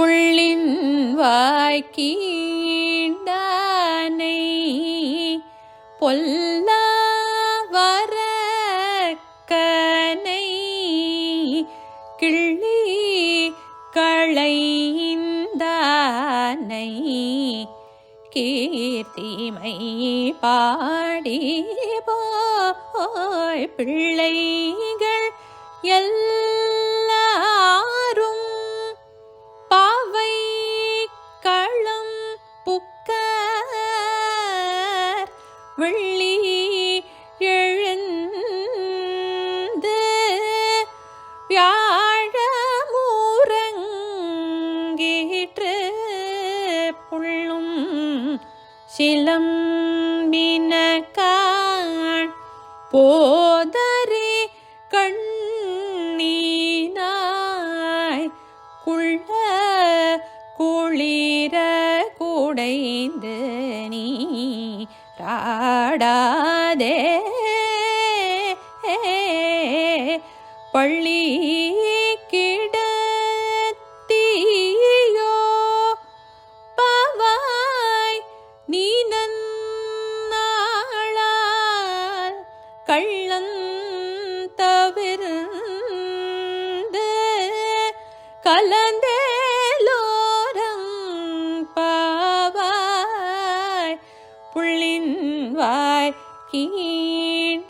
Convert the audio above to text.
புள்ளின் வாய்க்கீண்டானை பொல்லா வரக்கனை கிள்ளி களைந்தானை கீர்த்திமை பாடி போய் பிள்ளைகள் எல்லாம் வெள்ளி எழுந்து வியாழமூரங்கீற்று புள்ளும் சிலம்பின காண் போதரே கண்ணீனாய் குள்ள குளிர குடைந்து நீ ராடாதே பள்ளி கிடத்தியோ பவாய் நீ நன்னாளால் கள்ளன் தவிர்ந்து கலந்தே கண்வாய் கீண்டான்